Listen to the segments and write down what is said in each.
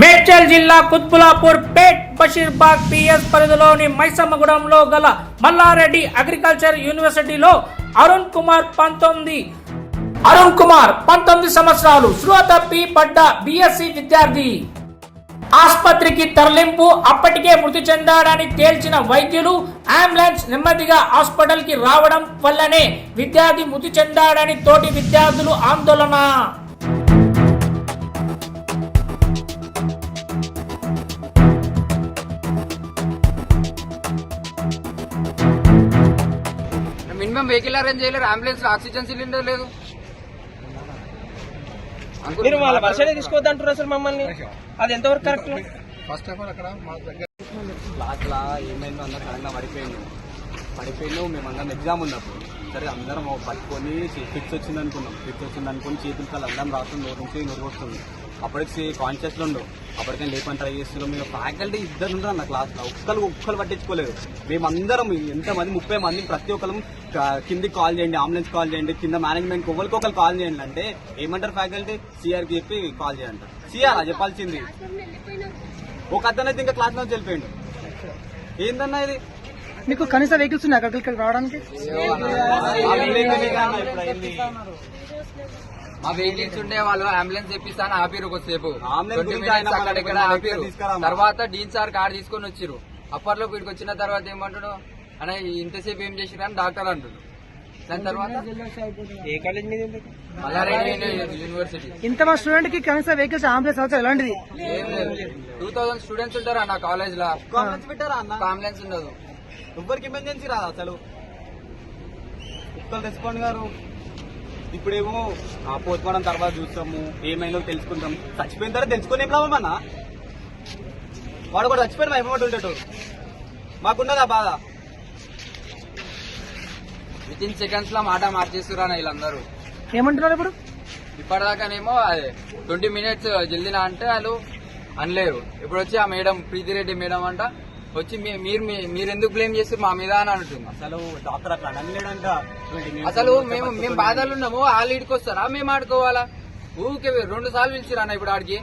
మేడ్చల్ జిల్లా కుత్బులాపూర్ పేట్ బషీర్బాగ్ పిఎస్ పరిధిలోని మైసమ్మగూడెంలో గల మల్లారెడ్డి అగ్రికల్చర్ యూనివర్సిటీలో అరుణ్ కుమార్ పంతొమ్మిది అరుణ్ కుమార్ పంతొమ్మిది సంవత్సరాలు. స్పృహ తప్పి పడ్డ బిఎస్సి విద్యార్థి. ఆసుపత్రికి తరలింపు అప్పటికే మృతి చెందాడని తేల్చిన వైద్యులు అంబులెన్స్ నెమ్మదిగా హాస్పిటల్కి రావడం వల్లనే విద్యార్థి మృతి చెందాడని తోటి విద్యార్థులు ఆందోళన. మినిమం వెహికల్ అరేంజ్ చేయలేరు అంబులెన్స్ ఆక్సిజన్ సిలిండర్ లేదు. మీరు వాళ్ళ వర్షాలే తీసుకోవద్దు అంటారు అసలు మమ్మల్ని. అది ఎంతవరకు కరెక్ట్? ఫస్ట్ ఆఫ్ ఆల్ అక్కడ మా దగ్గర ఏమైందో అందరూ సడన్గా పడిపోయిండు పడిపోయిండు మేము అందరం ఎగ్జామ్ ఉన్నప్పుడు. సరే అందరం పట్టుకొని ఫిక్స్ వచ్చింది అనుకున్నాం ఫిక్స్ వచ్చింది అనుకుని చేతులు కాళ్ళు అందరం రాస్తుంది నోరు నుంచి నోరు వస్తుంది అప్పటికి కాన్షియస్లో ఉండవు అప్పటికైనా లేపని ట్రై చేస్తున్నాం మేము ఫ్యాకల్టీ ఇద్దరు ఉంటారు అన్న క్లాస్లో ఒక్కరు ఒక్కరు పట్టించుకోలేదు మేమందరం ఎంతమంది ముప్పై మంది ప్రతి ఒక్కరు కిందికి కాల్ చేయండి అంబులెన్స్ కాల్ చేయండి కింద మేనేజ్మెంట్ ఒకరికి ఒకరు కాల్ చేయండి అంటే ఏమంటారు ఫ్యాకల్టీ సిఆర్కి చెప్పి కాల్ చేయంటారు. సిఆర్ చెప్పాల్సింది. ఒక అతను అయితే ఇంకా క్లాస్ నుంచి వెళ్ళిపోయిండు. ఏందన్నా ఇది? మీకు కనీస వెహికల్స్ ఉన్నాయి అక్కడికి రావడానికి. మా వెహికల్స్ ఉండే వాళ్ళు అంబులెన్స్ తెప్పిస్తాను ఆపిరు కొద్దిసేపు. అక్కడిక్కడ ఆపిరు? తర్వాత డీన్ సార్ కార్ తీసుకొని వచ్చిరు అప్పట్లో వీడికి వచ్చిన తర్వాత ఏమంటాడు అన్న ఇంతసేపు ఏం చేసిరు అని డాక్టర్ అంటాడు దాని తర్వాత యూనివర్సిటీ. ఇంత మా స్టూడెంట్కి కనీస వెహికల్స్ అంబులెన్స్ అవసరం ఎలాంటిది? టూ థౌసండ్ స్టూడెంట్స్ ఉంటారు అన్న కాలేజ్లో. అంబులెన్స్ ఉండదు. ఎవ్వరికి ఎమర్జెన్సీ రాదు అసలు? రెస్పాండ్ గారు. ఇప్పుడేమో పోస్ట్మార్టం తర్వాత చూస్తాము ఏమైందో తెలుసుకుంటాం చచ్చిపోయిన తర్వాత తెలుసుకుని ఏం అన్న? వాడు కూడా చచ్చిపోయిన మా ఎమ్మటి ఉంటాడు మాకున్నదా బాధ? విత్ ఇన్ సెకండ్స్లో మాట మార్చేస్తున్నారు వీళ్ళందరూ. ఏమంటున్నారు ఇప్పుడు? ఇప్పటిదాకానేమో అదే ట్వంటీ మినిట్స్ జల్దినా అంటే వాళ్ళు అనలేరు. ఇప్పుడు వచ్చి ఆ మేడం ప్రీతిరెడ్డి మేడం అంట వచ్చి మీరు మీరు ఎందుకు బ్లేమ్ చేస్తారు? మా మీద అని అంటుంది అసలు డాక్టర్ అట్లా అనలేడంట. అసలు మేము మేము బాధలు ఉన్నాము. వాళ్ళు ఇడికి వస్తారా? మేము ఆడుకోవాలా? ఊరికే రెండు సార్లు పిలిచిరు అన్న ఇప్పుడు ఆడికి.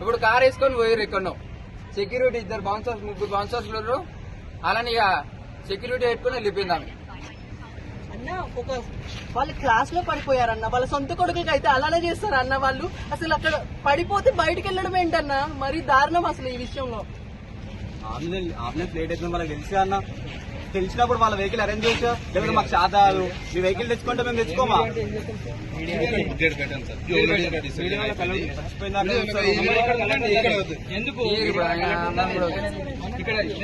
ఇప్పుడు కార్ వేసుకొని పోయారు ఎక్కడో సెక్యూరిటీ ఇద్దరు బౌన్సర్స్ ముగ్గురు బౌన్సర్స్ ఉన్నారు. అలాని ఇక సెక్యూరిటీ పెట్టుకుని వెళ్ళిపోయింది ఆమె. అన్న ఒక వాళ్ళు క్లాస్లో పడిపోయారన్న. వాళ్ళ సొంత కొడుకులకి అయితే అలానే చేస్తారు అన్న వాళ్ళు. అసలు అక్కడ పడిపోతే బయటికి వెళ్ళడం ఏంటన్న? మరి దారుణం అసలు ఈ విషయంలో. ఆంబులెన్స్ ఆంబులెన్స్ లేట్ అవుతుంది వాళ్ళకి తెలుసు అన్న? తెలిసినప్పుడు వాళ్ళ వెహికల్ అరేంజ్ చేయొచ్చు లేకపోతే మాకు శాతాలు? మీ వెహికల్ తెచ్చుకుంటే మేము తెచ్చుకోమా? అప్డేట్